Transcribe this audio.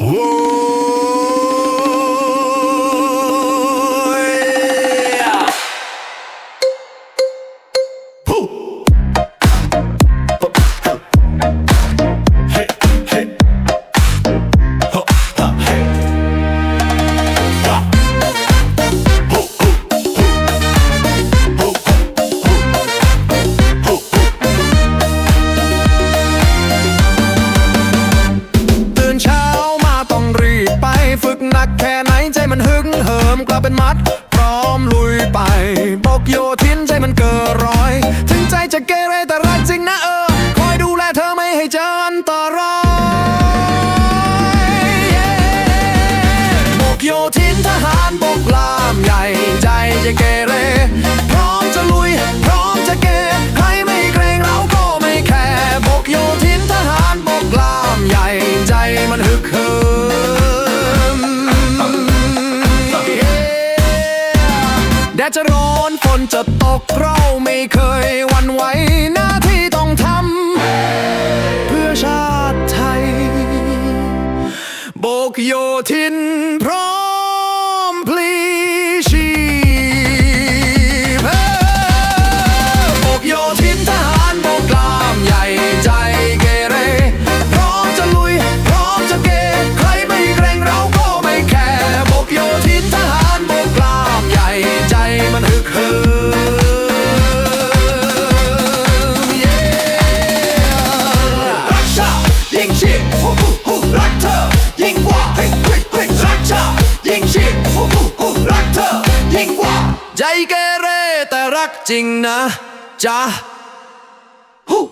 โฝึกหนักแค่ไหนใจมันหึงเหิมกลับเป็นมัด พร้อมลุยไปบอกโยทินใจมันเกินร้อย ถึงใจจะเกเรแต่รักจริงนะเออ คอยดูแลเธอไม่ให้เจออันตรายบอกโยทินทหารบกลามใหญ่ใจจะเกเร ดดจะร้อนฝนจะตกเราไม่เคยวันไหวหน้าที่ต้องทำเพื่อชาติไทย โบกโยทินพร้อมพลี ยิ่งชีพฮู้ฮู้ฮู้รักเธอยิ่งกว่า ใจเกเรแต่รักจริงนะจ๊ะฮู้